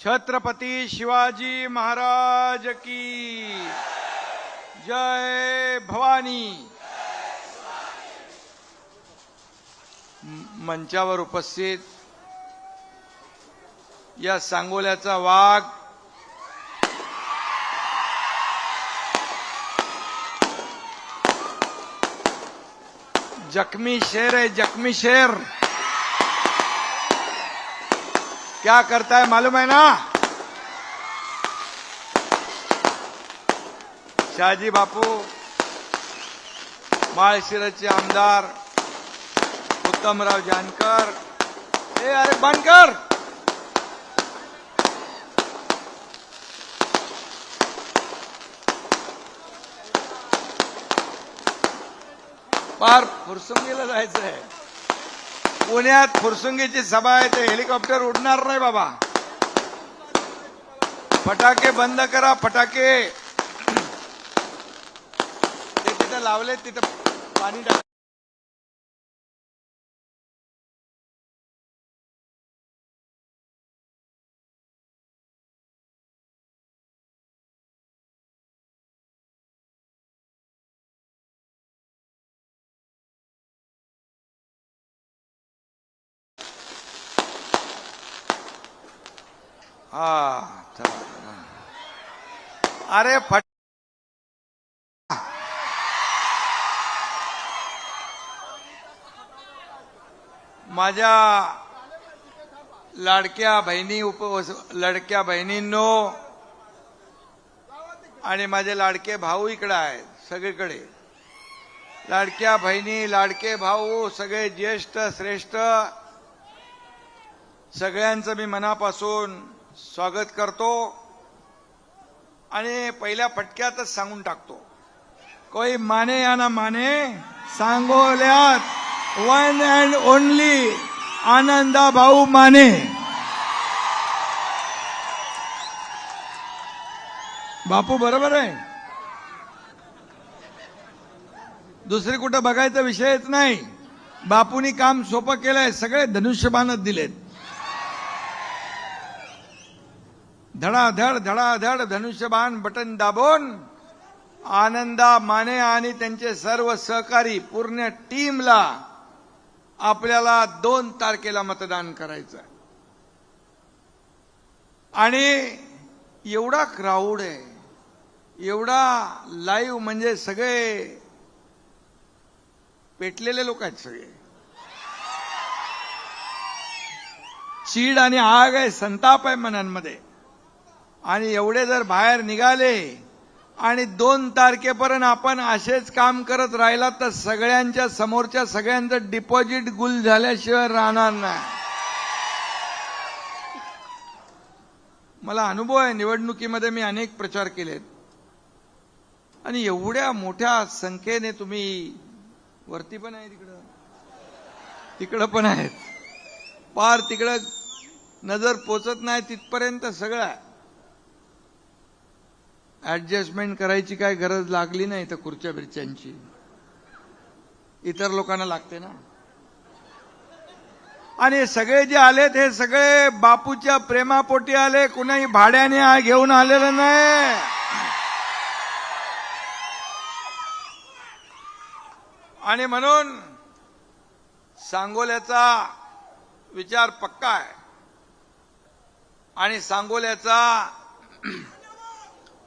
छत्रपती शिवाजी महाराज की। जय भवानी। मंचावर उपस्थित या सांगोल्याचा वाघ। जख्मी शेर आहे जख्मी शेर। क्या करता है मालूम है ना? शहाजी बापू माळशिरसचे आमदार उत्तमराव जानकर. ए अरे बनकर पार फुरसुंगीला जायचं आहे पुण्यात फुरसुंगीची सभा आहे ते हेलिकॉप्टर उडणार नाही बाबा. फटाके बंद करा फटाके. ते तिथं लावले तिथं पाणी टाक हा अरे फट माझ्या लाडक्या बहिणी उप लडक्या बहिणींनो आणि माझे लाडके भाऊ इकडे आहेत सगळीकडे. लाडक्या बहिणी लाडके भाऊ सगळे ज्येष्ठ श्रेष्ठ सगळ्यांचं मी मनापासून स्वागत करतो आणि पहिल्या फटक्यातच सांगून टाकतो. कोई माने या ना माने सांगोल्यात वन अँड ओनली आनंदा भाऊ माने. बापू बरोबर आहे? दुसरी कुठं बघायचा विषयच नाही. बापूनी काम सोपं केलंय सगळे धनुष्यबाणच दिलेत. धडाधड धडाधड धनुष्यबाण बटन दाबून. आनंदा माने आणि त्यांचे सर्व सहकारी पूर्ण टीमला आपल्याला दोन तारखेला मतदान करायचं आहे. आणि एवढा क्राऊड आहे एवढा लाईव्ह म्हणजे सगळे पेटलेले लोक आहेत सगळे. चीड आणि आग आहे संताप आहे मनांमध्ये. आणि एवढे जर बाहेर निघाले आणि दोन तारखेपर्यंत आपण असेच काम करत राहिला तर सगळ्यांच्या समोरच्या सगळ्यांचं डिपॉझिट गुल झाल्याशिवाय राहणार नाही. मला अनुभव आहे निवडणुकीमध्ये मी अनेक प्रचार केलेत. आणि एवढ्या मोठ्या संख्येने तुम्ही वरती पण आहे तिकडं तिकडं पण आहेत. पार तिकडं नजर पोचत नाही तिथपर्यंत सगळं आहे. ऍडजस्टमेंट करायची काय गरज लागली नाही तर खुर्च्या बिरच्यांची. इतर लोकांना लागते ना. आणि सगळे जे आलेत हे सगळे बापूच्या प्रेमापोटी आले कुणाही भाड्याने घेऊन आलेलं नाही. आणि म्हणून सांगोल्याचा विचार पक्का आहे. आणि सांगोल्याचा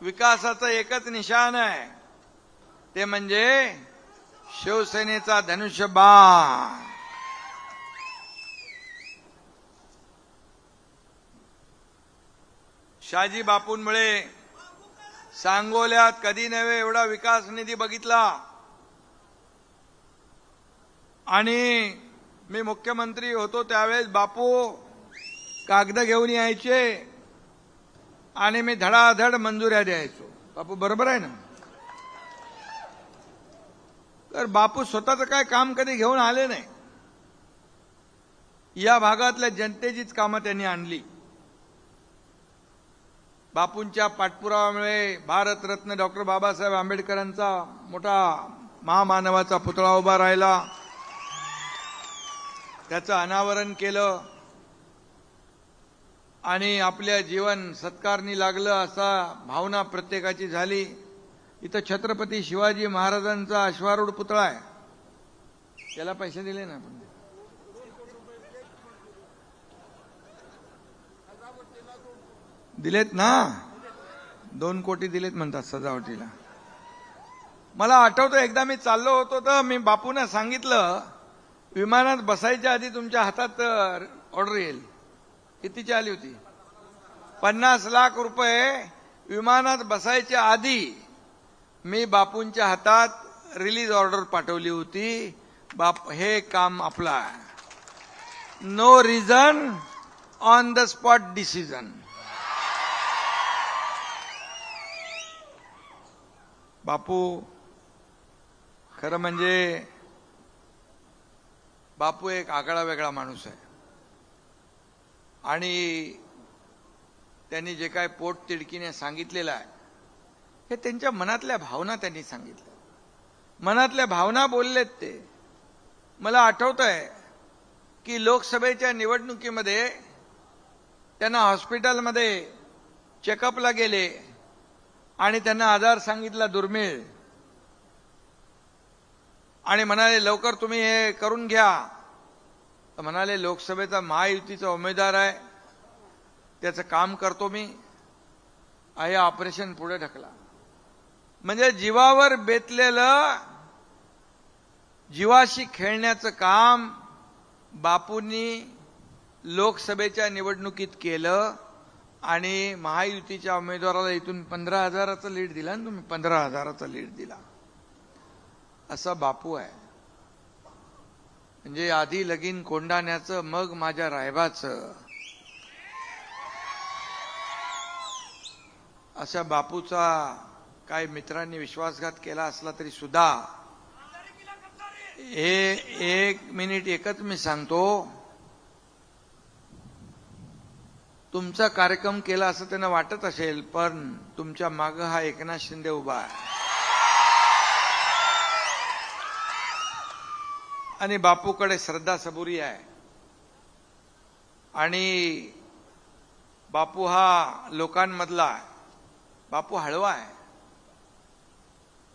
विकासाचं एकच निशान आहे. ते म्हणजे शिवसेनेचा धनुष्यबाण. शाजी बापूंमुळे सांगोल्यात कधी नव्हे एवढा विकास निधी बघितला. आणि मी मुख्यमंत्री होतो त्यावेळेस बापू कागद घेऊन यायचे. आणि मी धडाधड मंजुऱ्या द्यायचो. बापू बरोबर आहे ना? तर बापू स्वतःचं काय काम कधी घेऊन आले नाही. या भागातल्या जनतेचीच कामं त्यांनी आणली. बापूंच्या पाठपुराव्यामुळे भारतरत्न डॉक्टर बाबासाहेब आंबेडकरांचा मोठा महामानवाचा पुतळा उभा राहिला. त्याचं अनावरण केलं. आणि आपल्या जीवन सत्कारणी लागलं असा भावना प्रत्येकाची झाली. इथं छत्रपती शिवाजी महाराजांचा अश्वारूढ पुतळा आहे. त्याला पैसे दिले ना आपण? दिलेत ना? दोन कोटी दिलेत म्हणतात सजावटीला. मला आठवतं एकदा मी चाललो होतो तर मी बापूंना सांगितलं विमानात बसायच्या आधी तुमच्या हातात ऑर्डर येईल. कितीची आली होती? पन्नास लाख रुपये विमानात बसायच्या आधी मी बापूंच्या हातात रिलीज ऑर्डर पाठवली होती. बाप हे काम आपला no reason on the spot decision Bapu खरं म्हणजे बापू एक आगळा वेगळा माणूस आहे. आणि त्यांनी जे काय पोट तिडकीने सांगितलेलं आहे हे त्यांच्या मनातल्या भावना त्यांनी सांगितल्या. मनातल्या भावना बोललेत ते. मला आठवत आहे की लोकसभेच्या निवडणुकीमध्ये त्यांना हॉस्पिटलमध्ये चेकअपला गेले आणि त्यांना आजार सांगितला दुर्मिळ. आणि म्हणाले लवकर तुम्ही हे करून घ्या. तर म्हणाले लोकसभेचा महायुतीचा उमेदवार आहे. त्याचं काम करतो मी. हे ऑपरेशन पुढे ढकला. म्हणजे जीवावर बेतलेलं जीवाशी खेळण्याचं काम बापूंनी लोकसभेच्या निवडणुकीत केलं आणि महायुतीच्या उमेदवाराला इथून पंधरा हजाराचं लीड दिला आणि तुम्ही पंधरा हजाराचा लीड दिला. असा बापू आहे. म्हणजे आधी लगीन कोंडाण्याचं मग माझ्या रायबाचं. अशा बापूचा काय मित्रांनी विश्वासघात केला असला तरी सुद्धा हे एक मिनिट एकच मी सांगतो. तुमचा कार्यक्रम केला असं त्यांना वाटत असेल पण तुमच्या माग हा एकनाथ शिंदे उभा आहे. आणि बापूकडे श्रद्धा सबुरी आहे. आणि बापू हा लोकांमधला आहे. बापू हळवा आहे.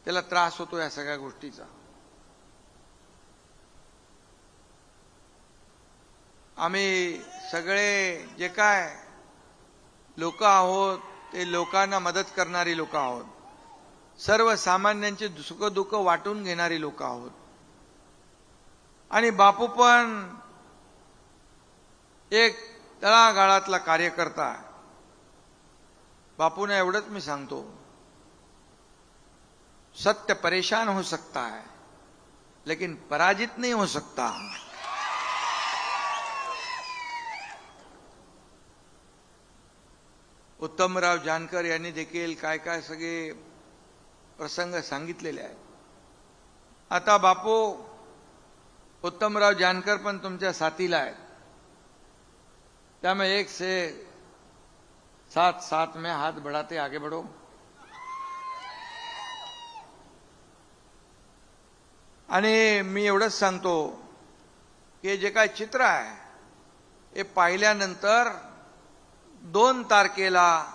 त्याला त्रास होतो या सगळ्या गोष्टीचा. आम्ही सगळे जे काय लोक आहोत ते लोकांना मदत करणारी लोक आहोत. सर्वसामान्यांचे सुख दुःख वाटून घेणारी लोक आहोत. आणि बापू पण एक तळागाळातला कार्यकर्ता बापूने एवढंच मी सांगतो. सत्य परेशान हो सकता है लेकिन पराजित नहीं हो सकता उत्तमराव जानकर यांनी देखील काय काय सगळे प्रसंग सांगितलेले आहेत. आता बापू उत्तमराव जानकर पण तुमच्या साथीला आहेत. त्यामुळे एक से साथ साथ में हाथ बढ़ाते आगे बढ़ो. आणि मी एवढंच सांगतो की जे काय चित्र आहे हे पाहिल्यानंतर दोन तारखेला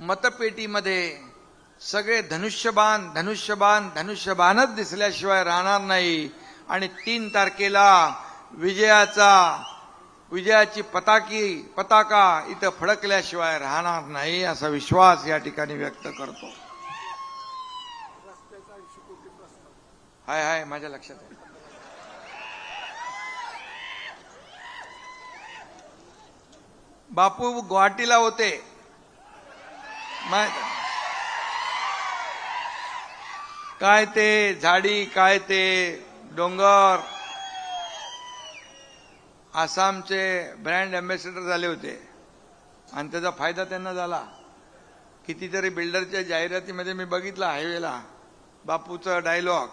मतपेटीमध्ये सगळे धनुष्यबाण धनुष्यबाण धनुष्यबाणच दिसल्याशिवाय राहणार नाही. आणि तीन तारखेला विजयाचा विजयाची पताकी पताका इथं फडकल्याशिवाय राहणार नाही असा विश्वास या ठिकाणी व्यक्त करतो. हाय हाय माझ्या लक्षात आहे. बापू गुवाहाटीला होते. काय ते झाडी काय ते डोंगर. आसामचे ब्रँड अँबॅसेडर झाले होते. आणि त्याचा फायदा त्यांना झाला. कितीतरी बिल्डरच्या जाहिरातीमध्ये मी बघितला हायवेला बापूचं डायलॉग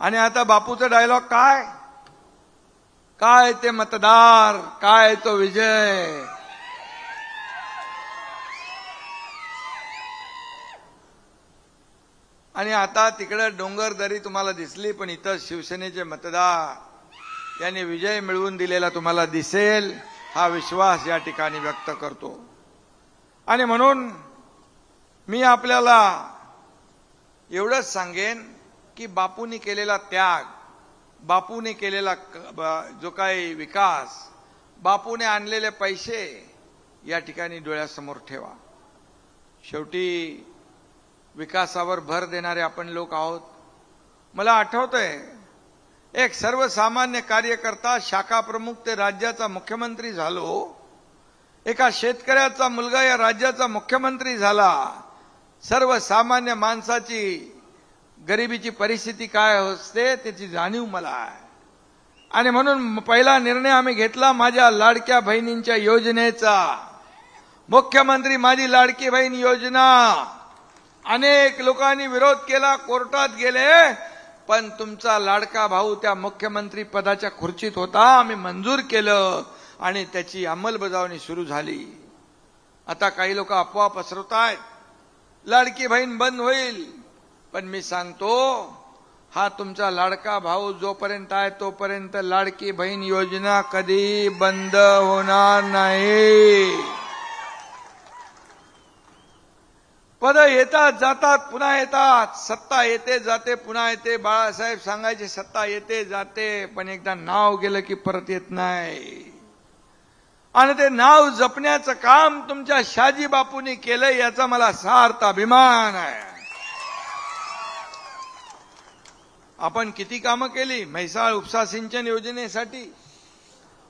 आणि आता बापूचं डायलॉग काय? काय ते मतदार? काय तो विजय? आणि आता तिकडं डोंगर दरी तुम्हाला दिसली पण इथं शिवसेनेचे मतदार. यांनी विजय मिळवून दिलेला तुम्हाला दिसेल हा विश्वास या ठिकाणी व्यक्त करतो. आणि म्हणून मी आपल्याला एवढंच सांगेन की बापूंनी केलेला त्याग बापूने केलेला जो काही विकास बापूने आणलेले पैसे या ठिकाणी डोळ्यासमोर ठेवा. शेवटी विकासावर भर देणारे आपण लोक आहोत. मला आठवतंय एक सर्वसामान्य कार्यकर्ता शाखा प्रमुख ते राज्याचा मुख्यमंत्री झालो. एका शेतकऱ्याचा मुलगा या राज्याचा मुख्यमंत्री झाला. सर्वसामान्य माणसाची गरिबीची परिस्थिती काय असते त्याची जाणीव मला आहे. आणि म्हणून पहिला निर्णय आम्ही घेतला माझ्या लाडक्या बहिणींच्या योजनेचा. मुख्यमंत्री माझी लाडकी बहीण योजना. अनेक लोकांनी विरोध केला कोर्टात गेले पण तुमचा लाडका भाऊ त्या मुख्यमंत्री पदाच्या खुर्चीत होता आम्ही मंजूर केलं आणि त्याची अंमलबजावणी सुरू झाली. आता काही लोक अफवा पसरवत आहेत लाडकी बहीण बंद होईल पण मी सांगतो हा तुमचा लाडका भाऊ जोपर्यंत आहे तोपर्यंत लाडकी बहीण योजना कधी बंद होणार नाही. पद येतात जातात पुन्हा येतात. सत्ता येते जाते पुन्हा येते. बाळासाहेब सांगायचे सत्ता येते जाते. पण एकदा नाव गेलं की परत येत नाही. आणि ते नाव जपण्याचं काम तुमच्या शाजी बापूंनी केलंय याचा मला सार्थ अभिमान आहे. आपण किती कामं केली? म्हैसाळ उपसा सिंचन योजनेसाठी.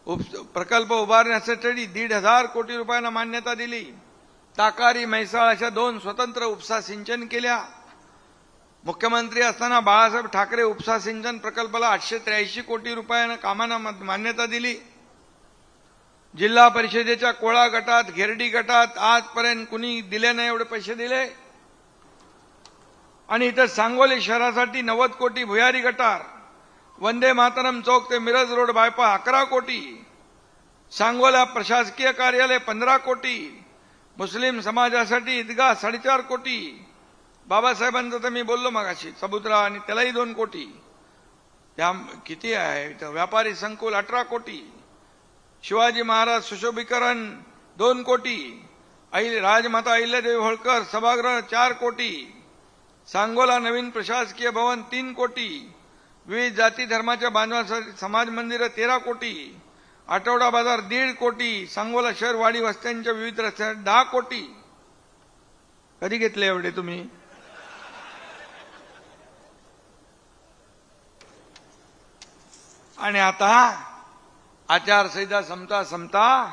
उप प्रकल्प उभारण्यासाठी दीड हजार कोटी रुपयांना मान्यता दिली. ताकारी म्हैसाळ अशा दोन स्वतंत्र उपसा सिंचन केल्या. मुख्यमंत्री असताना बाळासाहेब ठाकरे उपसा सिंचन प्रकल्पाला आठशे त्र्याऐंशी कोटी रुपयानं कामांना मान्यता दिली. जिल्हा परिषदेच्या कोळा गटात घेरडी गटात आजपर्यंत कुणी दिले नाही एवढे पैसे दिले. आणि इथं सांगोली शहरासाठी नव्वद कोटी भुयारी गटार वंदे मातरम चौक ते मिरज रोड बायपास अकरा कोटी सांगोला प्रशासकीय कार्यालय पंधरा कोटी मुस्लिम समाजासाठी ईदगाह साडेचार कोटी. बाबासाहेबांचं तर मी बोललो मगाशी सबुद्रा आणि त्यालाही दोन कोटी. त्या किती आहे? इथं व्यापारी संकुल अठरा कोटी. शिवाजी महाराज सुशोभीकरण दोन कोटी. आई राजमाता अहिल्यादेवी होळकर सभागृह चार कोटी. सांगोला नवीन प्रशासकीय भवन तीन कोटी. विविध जाती धर्माच्या बांधवांसाठी समाज मंदिरं तेरा कोटी. आठवडा बाजार दीड कोटी सांगोला शहर वाडी वस्त्यांच्या विविध रस्त्यात दहा कोटी. कधी घेतले एवढे तुम्ही? आणि आता आचारसंहिता संपता संपता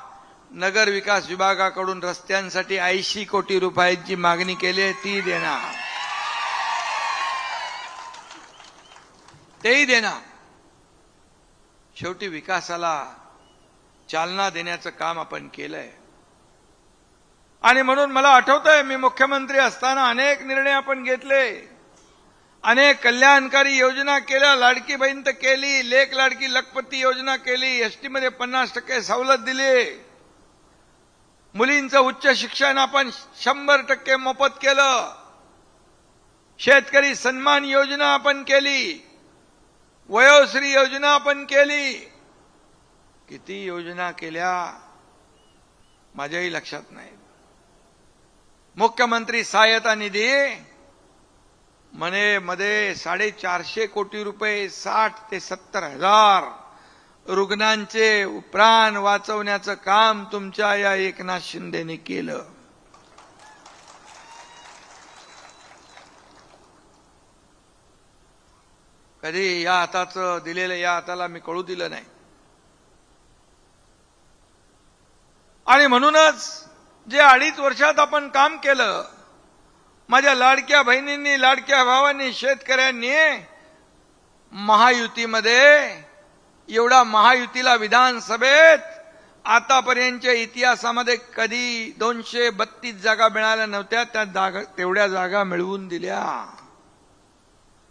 नगर विकास विभागाकडून रस्त्यांसाठी ऐंशी कोटी रुपयांची मागणी केली आहे ती देणार. तेही देणार. शेवटी विकासाला चालना देण्याचं काम आपण केलंय. आणि म्हणून मला आठवतंय मी मुख्यमंत्री असताना अनेक निर्णय आपण घेतले. अनेक कल्याणकारी योजना केल्या लाडकी बहीण तर केली लेख लाडकी लखपती योजना केली एसटीमध्ये पन्नास टक्के सवलत दिली. मुलींचं उच्च शिक्षण आपण शंभर टक्के मोफत केलं. शेतकरी सन्मान योजना आपण केली. वयोश्री योजना आपण केली. किती योजना केल्या माझ्याही लक्षात नाही. मुख्यमंत्री सहायता निधी म्हणे मध्ये साडेचारशे कोटी रुपये साठ ते सत्तर हजार रुग्णांचे प्राण वाचवण्याचं काम तुमच्या या एकनाथ शिंदेने केलं. कधी या हाताचं दिलेलं या हाताला मी कळू दिलं नाही. आणि म्हणूनच जे अडीच वर्षात आपण काम केलं माझ्या लाडक्या बहिणींनी लाडक्या भावांनी शेतकऱ्यांनी महायुतीमध्ये एवढा महायुतीला विधानसभेत आतापर्यंतच्या इतिहासामध्ये कधी दोनशे बत्तीस जागा मिळाल्या नव्हत्या त्या जागा तेवढ्या जागा मिळवून दिल्या.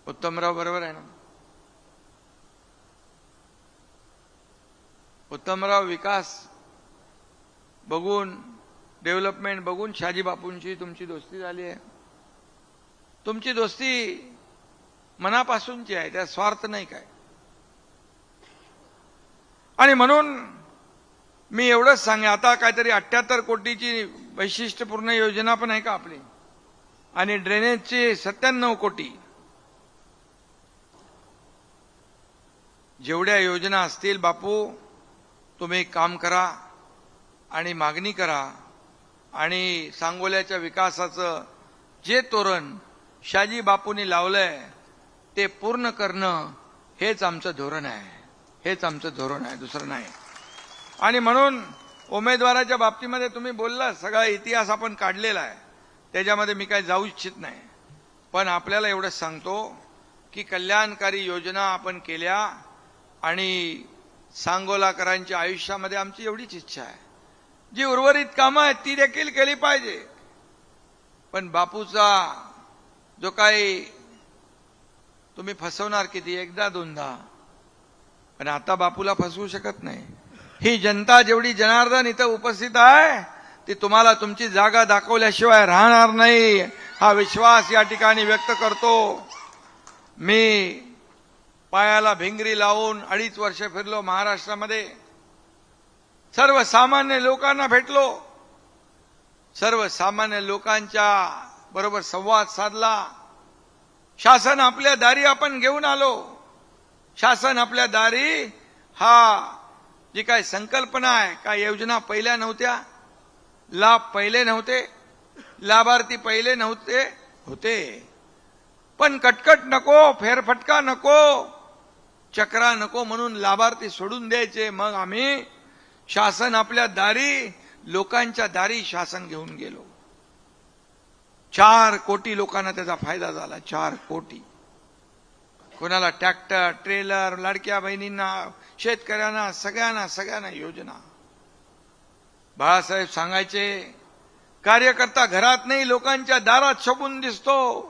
उत्तमराव बरोबर आहे ना? उत्तमराव विकास बघून डेव्हलपमेंट बघून शाजी बापूंची तुमची दोस्ती झाली आहे. तुमची दोस्ती मनापासूनची आहे त्या स्वार्थ नाही काय. आणि म्हणून मी एवढंच सांगे आता काहीतरी अठ्याहत्तर कोटीची वैशिष्ट्यपूर्ण योजना पण आहे का आपली? आणि ड्रेनेजची सत्त्याण्णव कोटी. जेवढ्या योजना असतील बापू तुम्ही काम करा आणि मागणी करा आणि सांगोल्याच्या विकासाचं जे तोरण शाजी बापूंनी लावलंय ते पूर्ण करणं हेच आमचं धोरण आहे. हेच आमचं धोरण आहे दुसरं नाही. आणि म्हणून उमेदवाराच्या बाबतीमध्ये तुम्ही बोलला सगळा इतिहास आपण काढलेला आहे. त्याच्यामध्ये मी काही जाऊ इच्छित नाही. पण आपल्याला एवढंच सांगतो की कल्याणकारी योजना आपण केल्या आणि सांगोलाकरांच्या आयुष्यामध्ये आमची एवढीच इच्छा आहे. जी उर्वरित कामं आहेत ती देखील केली पाहिजे. पण बापूचा जो काही तुम्ही फसवणार किती एकदा दोनदा. पण आता बापूला फसवू शकत नाही. ही जनता जेवढी जनार्दन इथं उपस्थित आहे ती तुम्हाला तुमची जागा दाखवल्याशिवाय राहणार नाही. हा विश्वास या ठिकाणी व्यक्त करतो. मी पायाला भिंगरी लावून अडीच वर्ष फिरलो महाराष्ट्रामध्ये. सर्वसामान्य लोकांना भेटलो. सर्वसामान्य लोकांच्या बरोबर संवाद साधला. शासन आपल्या दारी आपण घेऊन आलो. शासन आपल्या दारी हा जी काय संकल्पना आहे काय योजना पहिल्या नव्हत्या. लाभ पहिले नव्हते. लाभार्थी पहिले नव्हते होते. पण कटकट नको फेरफटका नको चक्रा नको म्हणून लाभार्थी सोडून द्यायचे. मग आम्ही शासन आपल्या दारी लोकांच्या दारी शासन घेऊन गेलो. चार कोटी लोकांना त्याचा फायदा झाला चार कोटी. कोणाला ट्रॅक्टर ट्रेलर लाडक्या बहिणींना शेतकऱ्यांना सगळ्यांना सगळ्यांना योजना. बाळासाहेब सांगायचे कार्यकर्ता घरात नाही लोकांच्या दारात शोभून दिसतो.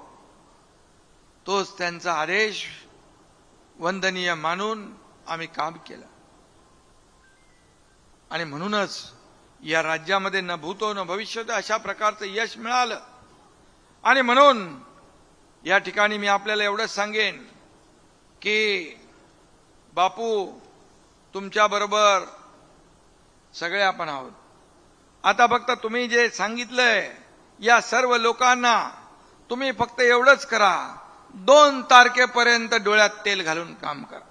तोच त्यांचा आदेश वंदनीय मानून आम्ही काम केलं. आणि म्हणूनच या राज्यामध्ये न भूतो न भविष्य अशा प्रकारचं यश मिळालं. आणि म्हणून या ठिकाणी मी आपल्याला एवढंच सांगेन की बापू तुमच्याबरोबर सगळे आपण आहोत. आता फक्त तुम्ही जे सांगितलंय या सर्व लोकांना तुम्ही फक्त एवढंच करा. दोन तारखेपर्यंत डोळ्यात तेल घालून काम करा.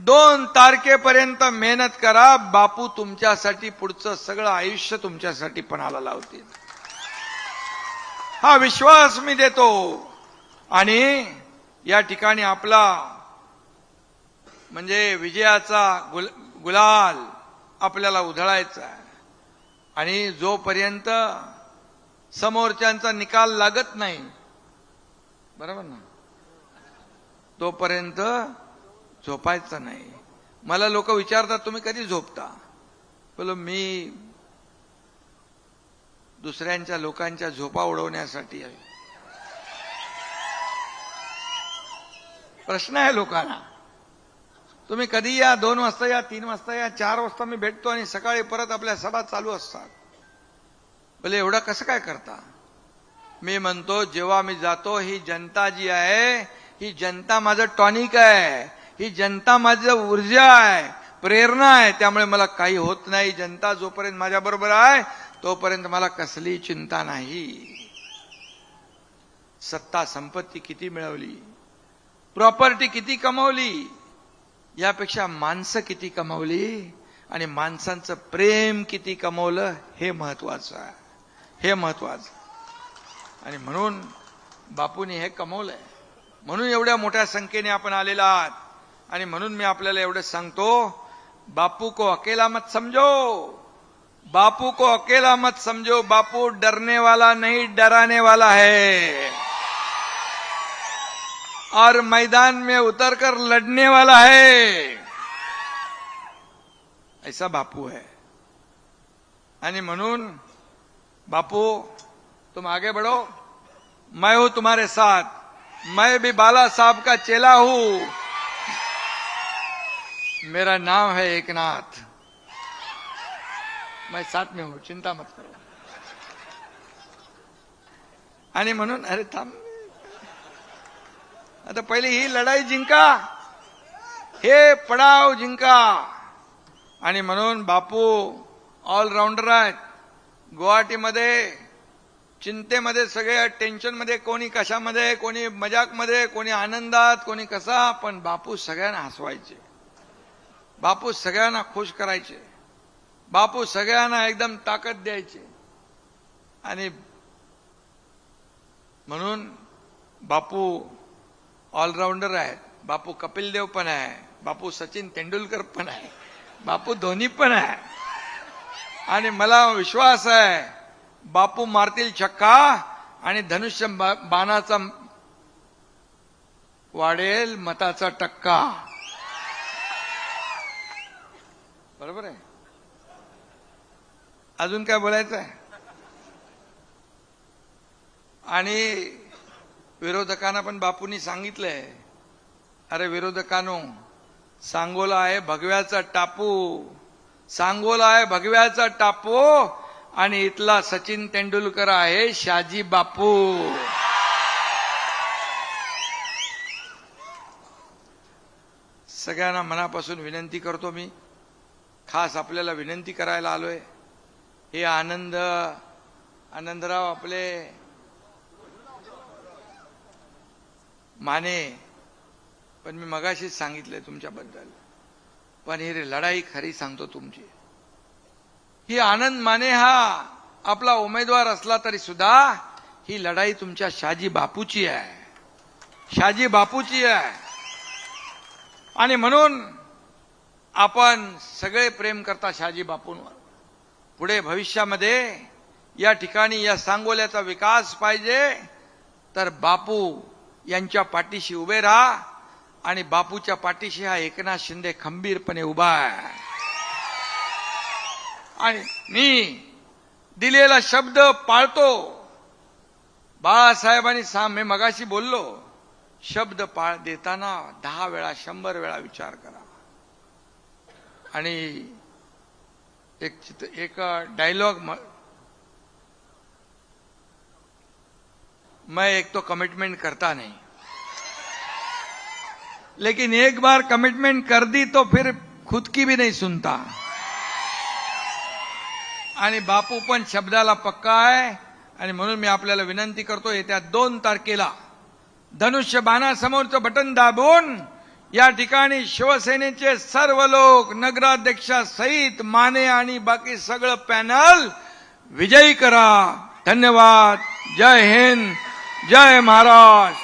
दोन तारखेपर्यंत मेहनत करा बापू तुमच्यासाठी पुढचं सगळं आयुष्य तुमच्यासाठी पणाला लावतील. हा विश्वास मी देतो. आणि या ठिकाणी आपला म्हणजे विजयाचा गुल गुलाल आपल्याला उधळायचा आहे. आणि जोपर्यंत समोरच्यांचा निकाल लागत नाही बरोबर ना? तोपर्यंत झोपायचं नाही. मला लोक विचारतात तुम्ही कधी झोपता? बोलो मी दुसऱ्यांच्या लोकांच्या झोपा उडवण्यासाठी आहे. प्रश्न आहे लोकांना. तुम्ही कधी या दोन वाजता या तीन वाजता या चार वाजता मी भेटतो आणि सकाळी परत आपल्या सभा चालू असतात. बोले एवढं कसं काय करता? मी म्हणतो जेव्हा मी जातो ही जनता जी आहे ही जनता माझं टॉनिक आहे. ही जनता माझं ऊर्जा आहे प्रेरणा आहे त्यामुळे मला काही होत नाही. जनता जोपर्यंत माझ्या बरोबर आहे तोपर्यंत मला कसली चिंता नाही. सत्ता संपत्ती किती मिळवली प्रॉपर्टी किती कमवली यापेक्षा माणसं किती कमवली आणि माणसांचं प्रेम किती कमवलं हे महत्वाचं आहे. हे महत्वाचं आणि म्हणून बापूने हे कमवलंय. म्हणून एवढ्या मोठ्या संख्येने आपण आलेला आहात. आणि म्हणून मी आपल्याला एवढं सांगतो बापू को अकेला मत समझो. बापू को अकेला मत समझो बापू डरने वाला नहीं डराने वाला है. और मैदान में उतरकर लड़ने वाला है. ऐसा बापू है. आणि म्हणून बापू तुम आगे बढ़ो. मैं हूं तुम्हारे साथ. मैं भी बाला साहब का चेला हूं. मेरा नाम है एकनाथ। मैं साथ में हूं चिंता मत करो। आणि म्हणून अरे थांब। आता पहिले ही लढाई जिंका। हे पडाव जिंका। आणि म्हणून बापू ऑलराऊंडर आहेत. गुवाहाटीमध्ये चिंतेमध्ये सगळे टेन्शनमध्ये कोणी कशामध्ये कोणी मजाकमध्ये कोणी आनंदात कोणी कसा पण बापू सगळ्यांना हसवायचे. बापू सगळ्यांना खुश करायचे. बापू सगळ्यांना एकदम ताकद द्यायचे. आणि म्हणून बापू ऑलराऊंडर आहेत. बापू कपिल देव पण आहे. बापू सचिन तेंडुलकर पण आहे. बापू धोनी पण आहे. आणि मला विश्वास आहे बापू मारतील छक्का आणि धनुष्य बा- बाणाचा वाढेल मताचा टक्का. बरोबर आहे. अजून काय बोलायचं आहे? आणि विरोधकांना पण बापूंनी सांगितलंय. अरे विरोधकानो सांगोला आहे भगव्याचा टापू. सांगोला आहे भगव्याचा टापू. आणि इथला सचिन तेंडुलकर आहे शाजी बापू. सगळ्यांना मनापासून विनंती करतो मी. खास आपल्याला विनंती करायला आलोय. हे आनंद आनंदराव आपले माने पण मी मगाशीच सांगितलंय तुमच्याबद्दल. पण ही रे लढाई खरी सांगतो तुमची. ही आनंद माने हा आपला उमेदवार असला तरी सुद्धा ही लढाई तुमच्या शाजी बापूची आहे. शाजी बापूची आहे. आणि म्हणून आपण सगळे प्रेम करता शाजी बापूंवर. पुढे भविष्यामध्ये या ठिकाणी या सांगोल्याचा विकास पाहिजे तर बापू यांच्या पाठीशी उभे राहा आणि बापूच्या पाठीशी हा एकनाथ शिंदे खंबीरपणे उभा आहे. आणि मी दिलेला शब्द पाळतो. बाळासाहेबांनी सा मी मगाशी बोललो शब्द पाळ देताना दहा वेळा शंभर वेळा विचार करा. आणि एक चित्र एक डायलॉग मैं एक तो कमिटमेंट करता नहीं। लेकिन एक बार कमिटमेंट कर दी तो फिर खुद की भी नहीं सुनता। आणि बापू पण शब्दाला पक्का आहे आणि म्हणून मी आपल्याला विनंती करतो येत्या दोन तारखेला धनुष्य बाणासमोरचं बटन दाबून या ठिकाणी शिवसेनेचे सर्व लोक नगराध्यक्षासहित माने आणि बाकी सगळं पॅनल विजयी करा. धन्यवाद. जय हिंद. जय महाराष्ट्र.